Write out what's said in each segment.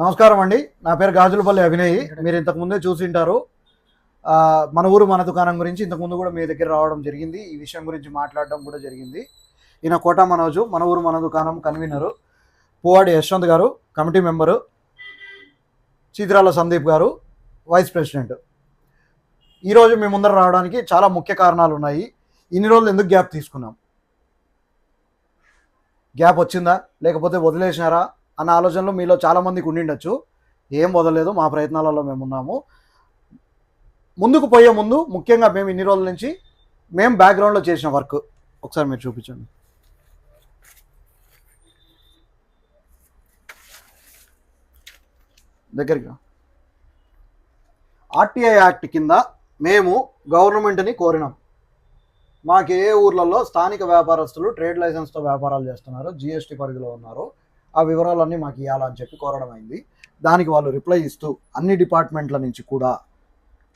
నమస్కారం అండి. నా పేరు గాజులపల్లి అభినయ్. మీరు ఇంతకుముందే చూసి చూసింటారు మన ఊరు మన దుకాణం గురించి ఇంతకుముందు కూడా మీ దగ్గర రావడం జరిగింది. ఈ విషయం గురించి మాట్లాడడం కూడా జరిగింది. ఈయన కోట మనోజు మన ఊరు మన దుకాణం కన్వీనరు. పువ్వాడి యశ్వంత్ గారు కమిటీ మెంబరు. చీతిరాల సందీప్ గారు వైస్ ప్రెసిడెంట్. ఈరోజు మీ ముందర రావడానికి చాలా ముఖ్య కారణాలు ఉన్నాయి. ఇన్ని రోజులు ఎందుకు గ్యాప్ తీసుకున్నాం? గ్యాప్ వచ్చిందా? లేకపోతే వదిలేసినారా? అన్న ఆలోచనలు మీలో చాలామందికి ఉండిండొచ్చు. ఏం వదలలేదు మా ప్రయత్నాలలో మేము ఉన్నాము. ముందుకు పోయే ముందు ముఖ్యంగా మేము ఇన్ని రోజుల నుంచి మేము బ్యాక్గ్రౌండ్లో చేసిన వర్క్ ఒకసారి మీరు చూపించండి. దగ్గరగా ఆర్టీఐ యాక్ట్ కింద మేము గవర్నమెంట్ని కోరినాం. మాకు ఏ ఊర్లలో స్థానిక వ్యాపారస్తులు ట్రేడ్ లైసెన్స్తో వ్యాపారాలు చేస్తున్నారు జిఎస్టీ పరిధిలో ఉన్నారు. ఆ వివరాలన్నీ మాకు ఇవ్వాలని చెప్పి కోరడం అయింది. దానికి వాళ్ళు రిప్లై ఇస్తూ అన్ని డిపార్ట్మెంట్ల నుంచి కూడా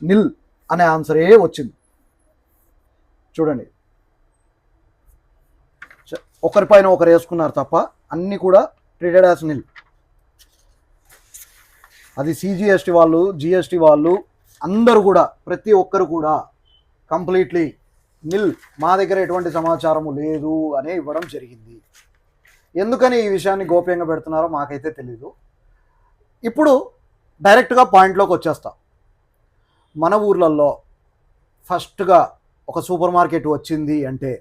నిల్ అనే ఆన్సరే వచ్చింది. చూడండి. చ- ఒకరిపైన ఒకరు వేసుకున్నారు తప్ప అన్నీ కూడా ట్రీటెడ్ యాజ్ నిల్ అది సిజిఎస్టీ వాళ్ళు జిఎస్టీ వాళ్ళు అందరూ కూడా ప్రతి ఒక్కరు కూడా కంప్లీట్లీ నిల్ మా దగ్గర ఎటువంటి సమాచారము లేదు అనే ఇవ్వడం జరిగింది. ఎందుకని ఈ విషయాన్ని గోప్యంగా పెడుతున్నారో మాకైతే తెలీదు. ఇప్పుడు డైరెక్ట్గా పాయింట్లోకి వచ్చేస్తా. మన ఊర్లలో ఫస్ట్గా ఒక సూపర్ మార్కెట్ వచ్చింది అంటే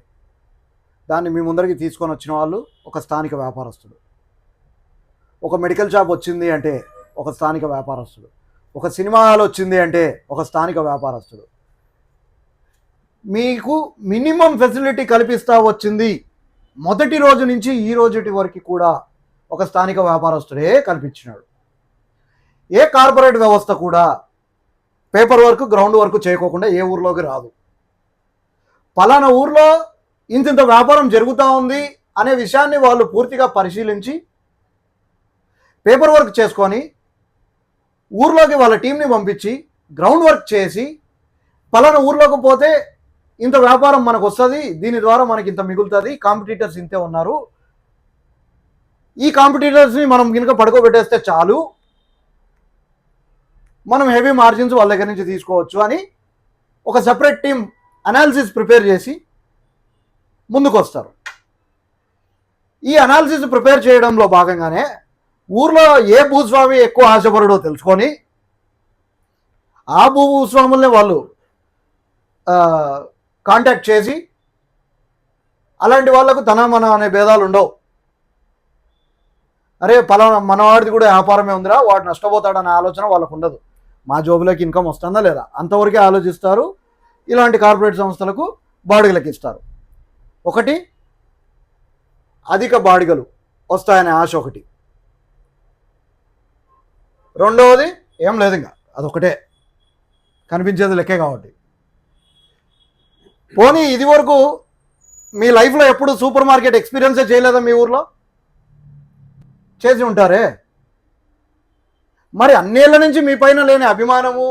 దాన్ని మీ ముందరికి తీసుకొని వచ్చిన వాళ్ళు ఒక స్థానిక వ్యాపారస్తుడు. ఒక మెడికల్ షాప్ వచ్చింది అంటే ఒక స్థానిక వ్యాపారస్తుడు. ఒక సినిమా హాల్ వచ్చింది అంటే ఒక స్థానిక వ్యాపారస్తుడు. మీకు మినిమం ఫెసిలిటీ కల్పిస్తా వచ్చింది మొదటి రోజు నుంచి ఈ రోజుటి వరకు కూడా ఒక స్థానిక వ్యాపారస్తుడే కల్పించినాడు. ఏ కార్పొరేట్ వ్యవస్థ కూడా పేపర్ వర్క్ గ్రౌండ్ వర్క్ చేయకోకుండా ఏ ఊర్లోకి రాదు. పలానా ఊర్లో ఇంతింత వ్యాపారం జరుగుతూ ఉంది అనే విషయాన్ని వాళ్ళు పూర్తిగా పరిశీలించి పేపర్ వర్క్ చేసుకొని ఊర్లోకి వాళ్ళ టీంని పంపించి గ్రౌండ్ వర్క్ చేసి పలానా ఊర్లోకి పోతే ఇంత వ్యాపారం మనకు వస్తుంది దీని ద్వారా మనకి ఇంత మిగులుతుంది కాంపిటీటర్స్ ఇంతే ఉన్నారు. ఈ కాంపిటీటర్స్ని మనం కనుక పడుకోబెట్టేస్తే చాలు. మనం హెవీ మార్జిన్స్ వాళ్ళ దగ్గర నుంచి తీసుకోవచ్చు అని ఒక సపరేట్ టీం అనాలిసిస్ ప్రిపేర్ చేసి ముందుకు వస్తారు ఈ అనాలిసిస్ ప్రిపేర్ చేయడంలో భాగంగానే ఊర్లో ఏ భూస్వామి ఎక్కువ ఆశపడడో తెలుసుకొని ఆ భూస్వాముల్ని వాళ్ళు కాంటాక్ట్ చేసి అలాంటి వాళ్ళకు తన మన అనే భేదాలు ఉండవు. అరే పలానా మనవాడిది కూడా వ్యాపారమే ఉందిరా వాడు నష్టపోతాడనే ఆలోచన వాళ్ళకు ఉండదు. మా జోబులోకి ఇన్కమ్ వస్తుందా లేదా? అంతవరకే ఆలోచిస్తారు. ఇలాంటి కార్పొరేట్ సంస్థలకు బాడుగలకు ఇస్తారు. ఒకటి అధిక బాడిగలు వస్తాయనే ఆశ ఒకటి. రెండవది ఏం లేదు ఇంకా. అదొకటే కనిపించేది లెక్కే కాబట్టి. పోనీ ఇది వరకు మీ లైఫ్లో ఎప్పుడు సూపర్ మార్కెట్ ఎక్స్పీరియన్సే చేయలేదా మీ ఊర్లో? చేసి ఉంటారే? మరి అన్నేళ్ళ నుంచి మీ పైన లేని అభిమానము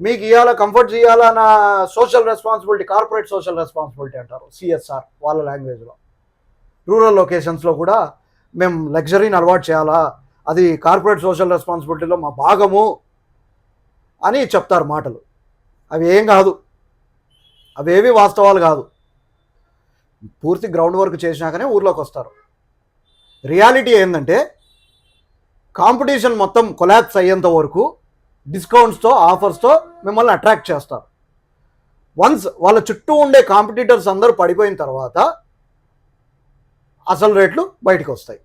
మీకు ఇవ్వాలా కంఫర్ట్ చేయాలా నా social responsibility corporate social responsibility అంటారు సిఎస్ఆర్ వాళ్ళ లాంగ్వేజ్లో రూరల్ లొకేషన్స్లో కూడా మేము లగ్జరీని అలవాటు చేయాలా? అది కార్పొరేట్ సోషల్ రెస్పాన్సిబిలిటీలో మా భాగము అని చెప్తారు మాటలు. అవి ఏం కాదు. అవేవి వాస్తవాలు కాదు. పూర్తి గ్రౌండ్ వర్క్ చేసినాకనే ఊర్లోకి వస్తారు. రియాలిటీ ఏంటంటే కాంపిటీషన్ మొత్తం కొలాప్స్ అయ్యేంత వరకు డిస్కౌంట్స్తో ఆఫర్స్తో మిమ్మల్ని అట్రాక్ట్ చేస్తారు. వన్స్ వాళ్ళ చుట్టూ ఉండే కాంపిటీటర్స్ అందరూ పడిపోయిన తర్వాత అసలు రేట్లు బయటకు వస్తాయి.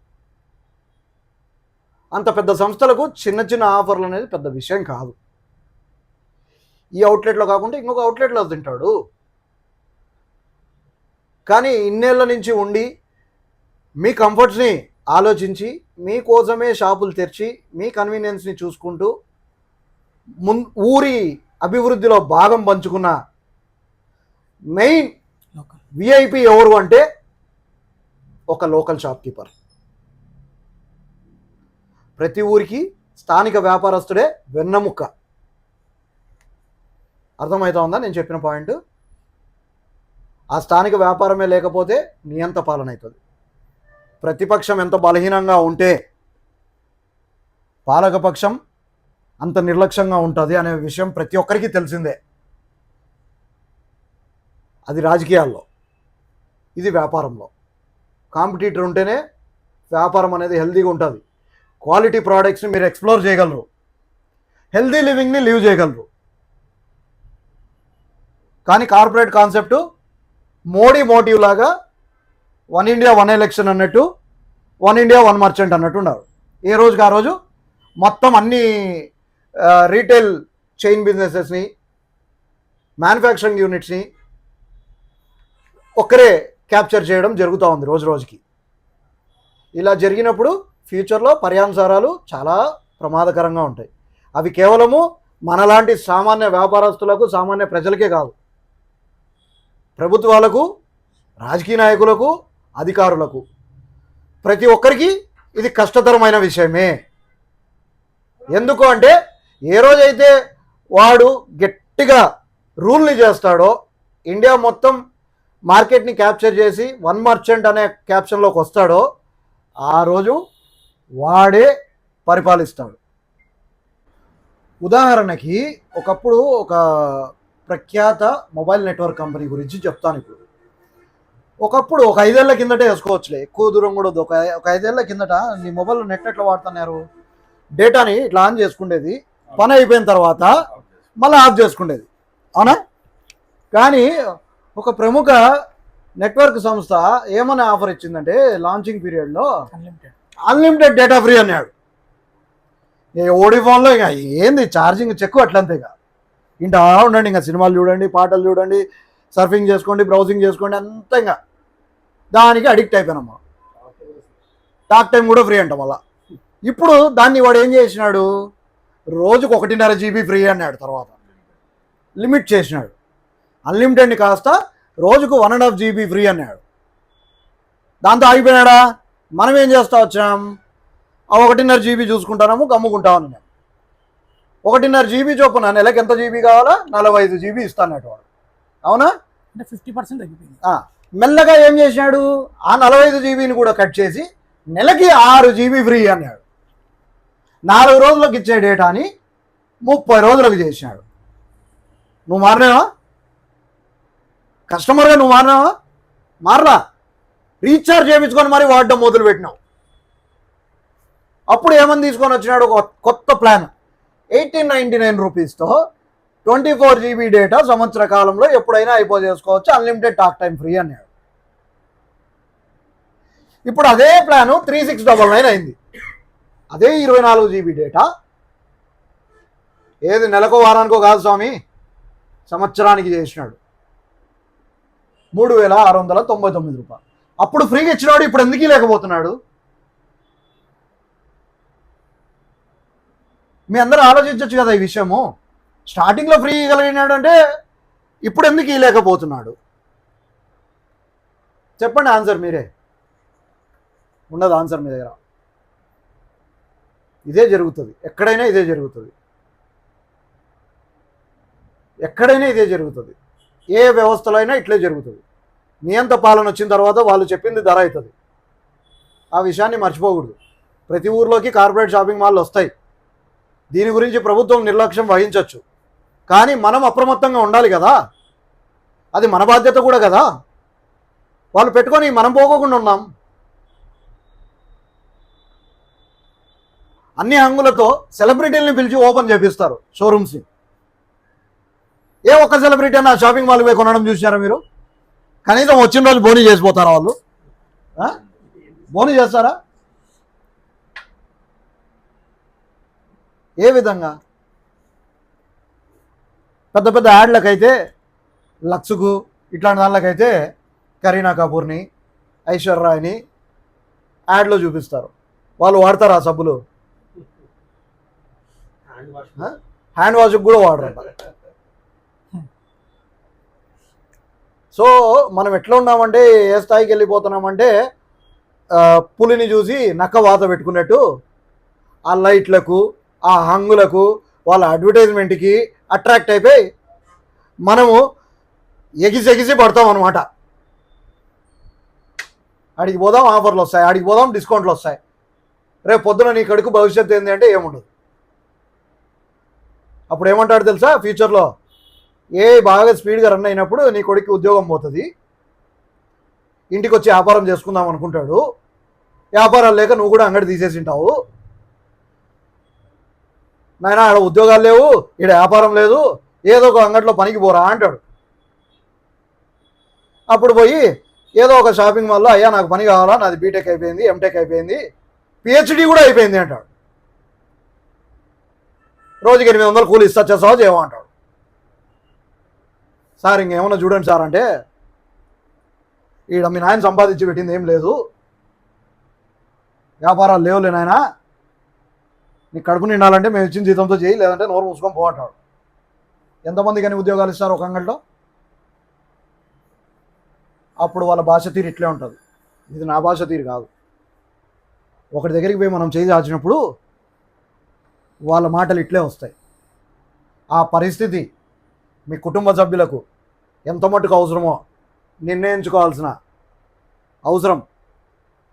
అంత పెద్ద సంస్థలకు చిన్న చిన్న ఆఫర్లు అనేది పెద్ద విషయం కాదు. ఈ అవుట్లెట్లో కాకుండా ఇంకొక అవుట్లెట్లో తింటాడు. కానీ ఇన్నేళ్ళ నుంచి ఉండి మీ కంఫర్ట్స్ని ఆలోచించి మీకోసమే షాపులు తెరిచి మీ కన్వీనియన్స్ని చూసుకుంటూ మున్ ఊరి అభివృద్ధిలో భాగం పంచుకున్న మెయిన్ విఐపి ఎవరు అంటే ఒక లోకల్ షాప్ కీపర్ ప్రతి ఊరికి స్థానిక వ్యాపారస్తుడే వెన్నముక్క. అర్థమవుతా ఉందా? నేను చెప్పిన పాయింట్. ఆ స్థానిక వ్యాపారమే లేకపోతే నియంత పాలన అవుతుంది ప్రతిపక్షం ఎంత బలహీనంగా ఉంటే పాలకపక్షం అంత నిర్లక్ష్యంగా ఉంటుంది అనే విషయం ప్రతి ఒక్కరికి తెలిసిందే. అది రాజకీయాల్లో ఇది వ్యాపారంలో. కాంపిటీటర్ ఉంటేనే వ్యాపారం అనేది హెల్తీగా ఉంటుంది. క్వాలిటీ ప్రోడక్ట్స్ని మీరు ఎక్స్ప్లోర్ చేయగలరు. హెల్తీ లివింగ్ని లీవ్ చేయగలరు. కానీ కార్పొరేట్ కాన్సెప్టు మోడీ మోటివ్ లాగా వన్ ఇండియా వన్ ఎలక్షన్ అన్నట్టు వన్ ఇండియా వన్ మర్చెంట్ అన్నట్టు ఉన్నారు. ఏ రోజుకి ఆ రోజు? మొత్తం అన్ని రీటైల్ చైన్ బిజినెసెస్ని మ్యానుఫ్యాక్చరింగ్ యూనిట్స్ని ఒక్కరే క్యాప్చర్ చేయడం జరుగుతూ ఉంది రోజు రోజుకి. ఇలా జరిగినప్పుడు ఫ్యూచర్లో పర్యానుసారాలు చాలా ప్రమాదకరంగా ఉంటాయి. అవి కేవలము మనలాంటి సామాన్య వ్యాపారస్తులకు సామాన్య ప్రజలకే కాదు. ప్రభుత్వాలకు రాజకీయ నాయకులకు అధికారులకు. ప్రతి ఒక్కరికి ఇది కష్టతరమైన విషయమే. ఎందుకు అంటే ఏ రోజైతే వాడు గట్టిగా రూల్ని చేస్తాడో ఇండియా మొత్తం మార్కెట్ని క్యాప్చర్ చేసి వన్ మర్చెంట్ అనే క్యాప్షన్లోకి వస్తాడో ఆ రోజు వాడే పరిపాలిస్తాడు. ఉదాహరణకి ఒకప్పుడు ఒక ప్రఖ్యాత మొబైల్ నెట్వర్క్ కంపెనీ గురించి చెప్తాను ఇప్పుడు. ఒకప్పుడు ఒక ఐదేళ్ళ కిందటే వేసుకోవచ్చులే. ఎక్కువ దూరం కూడా. ఒక ఒక ఐదేళ్ళ కిందట నీ మొబైల్ నెట్ ఎట్లా వాడుతున్నారు? డేటాని ఇట్లా ఆన్ చేసుకునేది పని అయిపోయిన తర్వాత మళ్ళీ ఆఫ్ చేసుకునేది అవునా? కానీ ఒక ప్రముఖ నెట్వర్క్ సంస్థ ఏమని ఆఫర్ ఇచ్చిందంటే లాంచింగ్ పీరియడ్లో అన్లిమిటెడ్ డేటా ఫ్రీ అన్నాడు. ఓడి ఫోన్లో ఇక ఏంది? ఛార్జింగ్ చెక్కు అట్లంతే ఇక ఇంటా ఉండండి ఇంకా సినిమాలు చూడండి పాటలు చూడండి సర్ఫింగ్ చేసుకోండి బ్రౌజింగ్ చేసుకోండి అంతా ఇంకా దానికి అడిక్ట్ అయిపోయినాం టాక్ టైం కూడా ఫ్రీ అంట మళ్ళా. ఇప్పుడు దాన్ని వాడు ఏం చేసినాడు? రోజుకు ఒకటిన్నర జీబీ ఫ్రీ అన్నాడు తర్వాత. లిమిట్ చేసినాడు. అన్లిమిటెడ్ని కాస్త రోజుకు one and half GB free అన్నాడు. దాంతో ఆగిపోయినాడా? మనం ఏం చేస్తా వచ్చాం? ఆ ఒకటిన్నర జీబీ చూసుకుంటాము గమ్ముకుంటాం అన్నాడు. ఒకటిన్నర జీబీ చొప్పున నెలకి ఎంత జీబీ కావాలా? నలభై ఐదు జీబీ ఇస్తానట్టు వాడు. అవునా? అంటే ఫిఫ్టీ పర్సెంట్ తగ్గిపోయింది. మెల్లగా ఏం చేసినాడు ఆ నలభై ఐదు జీబీని కూడా కట్ చేసి నెలకి ఆరు జీబీ ఫ్రీ అన్నాడు. నాలుగు రోజులకు ఇచ్చే డేటాని ముప్పై రోజులకు చేసినాడు నువ్వు మారినావా? కస్టమర్గా నువ్వు మారినావా? మారలా? రీఛార్జ్ చేయించుకొని మరి వాడడం మొదలు పెట్టినావు అప్పుడు ఏమని తీసుకొని వచ్చినాడు? ఒక కొత్త ప్లాన్. ఎయిటీన్ నైంటీ నైన్ రూపీస్తో ట్వంటీ ఫోర్ జీబీ డేటా సంవత్సర కాలంలో ఎప్పుడైనా అయిపో చేసుకోవచ్చు. అన్లిమిటెడ్ టాక్ టైం ఫ్రీ అన్నాడు. ఇప్పుడు అదే plan three six double nine అయింది. అదే ఇరవై నాలుగు జీబీ డేటా. ఏది నెలకో వారానికో కాదు స్వామి సంవత్సరానికి చేసినాడు. మూడు వేల ఆరు వందల తొంభై తొమ్మిది రూపాయలు. అప్పుడు ఫ్రీగా ఇచ్చినాడు ఇప్పుడు ఎందుకు లేకపోతున్నాడు మీ అందరూ ఆలోచించవచ్చు కదా ఈ విషయము. స్టార్టింగ్లో ఫ్రీ ఇవ్వగలిగినాడు అంటే ఇప్పుడు ఎందుకు ఇవ్వలేకపోతున్నాడు? చెప్పండి ఆన్సర్ మీరే. ఉండదు ఆన్సర్ మీ దగ్గర. ఇదే జరుగుతుంది. ఎక్కడైనా ఇదే జరుగుతుంది. ఎక్కడైనా ఇదే జరుగుతుంది. ఏ వ్యవస్థలో అయినా ఇట్లే జరుగుతుంది. నియంత పాలన వచ్చిన తర్వాత వాళ్ళు చెప్పింది ధర అవుతుంది. ఆ విషయాన్ని మర్చిపోకూడదు. ప్రతి ఊర్లోకి కార్పొరేట్ షాపింగ్ మాల్లు వస్తాయి. దీని గురించి ప్రభుత్వం నిర్లక్ష్యం వహించవచ్చు కానీ మనం అప్రమత్తంగా ఉండాలి కదా. అది మన బాధ్యత కూడా కదా. వాళ్ళు పెట్టుకొని మనం పోకోకుండా ఉన్నాం. అన్ని హంగులతో సెలబ్రిటీలని పిలిచి ఓపెన్ చేపిస్తారు షోరూమ్స్ని. ఏ ఒక్క సెలబ్రిటీ అన్న షాపింగ్ మాల్ పోయి కొనడం చూసినారా మీరు? కనీసం వచ్చిన రోజు బోనీ చేసిపోతారా వాళ్ళు? ఆ? బోనీ చేస్తారా? ఏ విధంగా? పెద్ద పెద్ద యాడ్లకైతే లక్స్కు ఇట్లాంటి దానిలకైతే కరీనా కపూర్ని ఐశ్వర్యాని యాడ్లో చూపిస్తారు. వాళ్ళు వాడతారు ఆ సబ్బులు? హ్యాండ్ వాష్కి కూడా వాడరు సో మనం ఎట్లా ఉన్నామంటే ఏ స్థాయికి వెళ్ళిపోతున్నామంటే పులిని చూసి నక్క వాత పెట్టుకున్నట్టు ఆ లైట్లకు ఆ హంగులకు వాళ్ళ అడ్వర్టైజ్మెంట్కి అట్రాక్ట్ అయిపోయి మనము ఎగిసి ఎగిసి పడతాం అనమాట ఆడికి పోదాం ఆఫర్లు వస్తాయి ఆడికి పోదాం డిస్కౌంట్లు వస్తాయి. రేపు పొద్దున నీ కడుకు భవిష్యత్తు ఏంది అంటే ఏముండదు. అప్పుడు ఏమంటాడు తెలుసా? ఫ్యూచర్లో ఏ బాగా స్పీడ్గా రన్ అయినప్పుడు నీ కొడుకు ఉద్యోగం పోతుంది. ఇంటికి వచ్చి వ్యాపారం చేసుకుందాం అనుకుంటాడు. వ్యాపారాలు లేక నువ్వు కూడా అంగడి తీసేసి ఉంటావు. నాయన ఆడ ఉద్యోగాలు లేవు ఈడ వ్యాపారం లేదు ఏదో ఒక అంగట్లో పనికి పోరా అంటాడు. అప్పుడు పోయి ఏదో ఒక షాపింగ్ మాల్లో అయ్యా నాకు పని కావాలా? నాది బీటెక్ అయిపోయింది ఎంటెక్ అయిపోయింది పిహెచ్డి కూడా అయిపోయింది అంటాడు. రోజుకి ఎనిమిది వందలు కూలి ఇస్తా చేస్తావా చేయవా అంటాడు. సార్ ఇంకేమన్నా చూడండి సార్ అంటే ఈడ మీ నాయన సంపాదించి పెట్టింది ఏం లేదు. వ్యాపారాలు లేవులే నాయనా నీ కడుపు నిండాలంటే మేము ఇచ్చిన జీతంతో చేయి లేదంటే నోరు మూసుకొని పోంటాడు ఎంతమంది కానీ ఉద్యోగాలు ఇస్తారు ఒక అంగడిలో? అప్పుడు వాళ్ళ భాష తీరు ఇట్లే ఉంటుంది. ఇది నా భాష తీరు కాదు. ఒకటి దగ్గరికి పోయి మనం చేయి దాచినప్పుడు వాళ్ళ మాటలు ఇట్లే వస్తాయి. ఆ పరిస్థితి మీ కుటుంబ సభ్యులకు ఎంత మట్టుకు అవసరమో నిర్ణయించుకోవాల్సిన అవసరం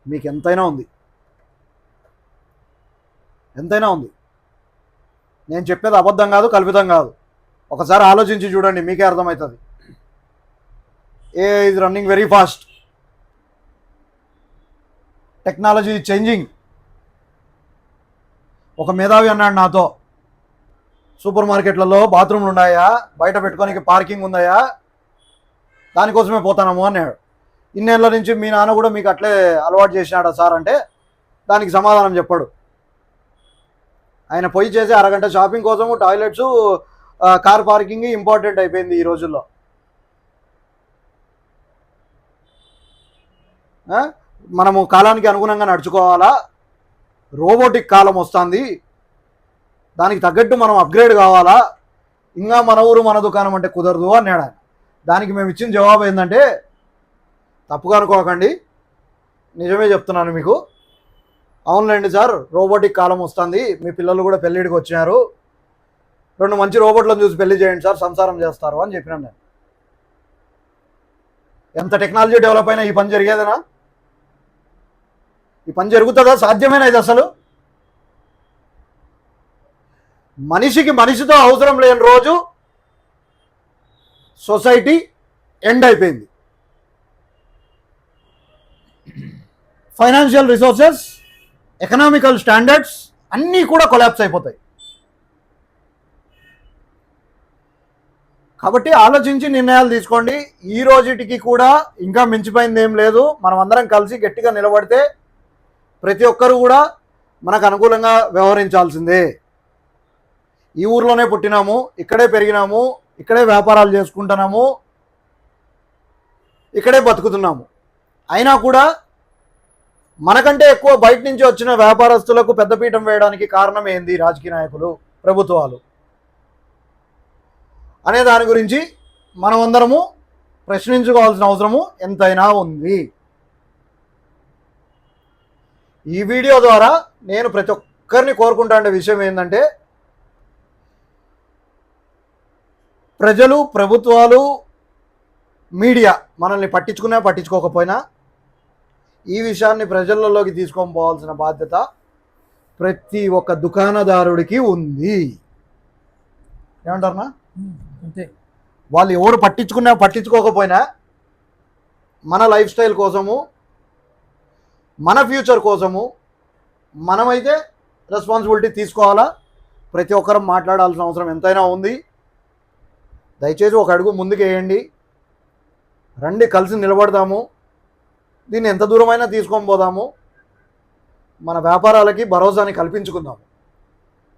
మీకు ఎంతైనా ఉంది. ఎంతైనా ఉంది. నేను చెప్పేది అబద్ధం కాదు కల్పితం కాదు. ఒకసారి ఆలోచించి చూడండి మీకే అర్థమవుతుంది. ఏ ఇది running very fast technology changing ఒక మేధావి అన్నాడు నాతో. సూపర్ మార్కెట్లలో బాత్రూమ్లు ఉన్నాయా? బయట పెట్టుకోనికి పార్కింగ్ ఉందాయా? దానికోసమే పోతానము అన్నాడు. ఇన్నేళ్ళ నుంచి మీ నాన్న కూడా మీకు అట్లే అలవాటు చేసినాడా సార్ అంటే దానికి సమాధానం చెప్పాడు. ఆయన పోయి చేసే అరగంట షాపింగ్ కోసము టాయిలెట్స్ కార్ పార్కింగ్ ఇంపార్టెంట్ అయిపోయింది ఈ రోజుల్లో. మనము కాలానికి అనుగుణంగా నడుచుకోవాలా? రోబోటిక్ కాలం వస్తుంది. దానికి తగ్గట్టు మనం అప్గ్రేడ్ కావాలా? ఇంకా మన ఊరు మన దుకాణం అంటే కుదరదు అన్నాడు ఆయన. దానికి మేము ఇచ్చిన జవాబు ఏంటంటే తప్పుగా అనుకోకండి. నిజమే చెప్తున్నాను మీకు. అవునులేండి సార్ రోబోటిక్ కాలం వస్తుంది. మీ పిల్లలు కూడా పెళ్ళిడికి వచ్చినారు. రెండు మంచి రోబోట్లను చూసి పెళ్ళి చేయండి సార్ సంసారం చేస్తారు అని చెప్పినాను నేను. ఎంత టెక్నాలజీ డెవలప్ అయినా ఈ పని జరిగేదేనా? ఈ పని జరుగుతుందా? సాధ్యమేనా ఇది అసలు? మనిషికి మనిషితో అవసరం లేని రోజు సొసైటీ ఎండ్ అయిపోయింది. ఫైనాన్షియల్ రిసోర్సెస్ ఎకనామికల్ స్టాండర్డ్స్ అన్నీ కూడా కొలాప్స్ అయిపోతాయి. కాబట్టి ఆలోచించి నిర్ణయాలు తీసుకోండి. ఈ రోజుటికి కూడా ఇంకా మించిపోయింది ఏం లేదు. మనం అందరం కలిసి గట్టిగా నిలబడితే ప్రతి ఒక్కరు కూడా మనకు అనుకూలంగా వ్యవహరించాల్సిందే. ఈ ఊర్లోనే పుట్టినాము ఇక్కడే పెరిగినాము ఇక్కడే వ్యాపారాలు చేసుకుంటున్నాము ఇక్కడే బతుకుతున్నాము. అయినా కూడా మనకంటే ఎక్కువ బయట నుంచి వచ్చిన వ్యాపారస్తులకు పెద్దపీఠం వేయడానికి కారణం ఏంది రాజకీయ నాయకులు ప్రభుత్వాలు? అనే దాని గురించి మనమందరము ప్రశ్నించుకోవాల్సిన అవసరము ఎంతైనా ఉంది. ఈ వీడియో ద్వారా నేను ప్రతి ఒక్కరిని కోరుకుంటా విషయం ఏంటంటే ప్రజలు ప్రభుత్వాలు మీడియా మనల్ని పట్టించుకున్నా పట్టించుకోకపోయినా ఈ విషయాన్ని ప్రజలలోకి తీసుకొని పోవాల్సిన బాధ్యత ప్రతి ఒక్క దుకాణదారుడికి ఉంది. ఏమంటారనా అంతే. వాళ్ళు ఎవరు పట్టించుకున్నా పట్టించుకోకపోయినా మన లైఫ్ స్టైల్ కోసము మన ఫ్యూచర్ కోసము మనమైతే రెస్పాన్సిబిలిటీ తీసుకోవాలా? ప్రతి ఒక్కరం మాట్లాడాల్సిన అవసరం ఎంతైనా ఉంది. దయచేసి ఒక అడుగు ముందుకు వేయండి రండి కలిసి నిలబడదాము. దీన్ని ఎంత దూరమైనా తీసుకొని పోదాము. మన వ్యాపారాలకి భరోసాని కల్పించుకుందాము.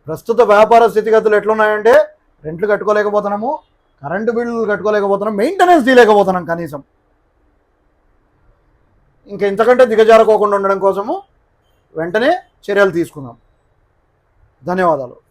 ప్రస్తుత వ్యాపార స్థితిగతులు ఎట్లున్నాయంటే రెంట్లు కట్టుకోలేకపోతున్నాము కరెంటు బిల్లులు కట్టుకోలేకపోతున్నాం మెయింటెనెన్స్ తీయలేకపోతున్నాం కనీసం. ఇంకా ఇంతకంటే దిగజారకోకుండా ఉండడం కోసము వెంటనే చర్యలు తీసుకుందాం. ధన్యవాదాలు.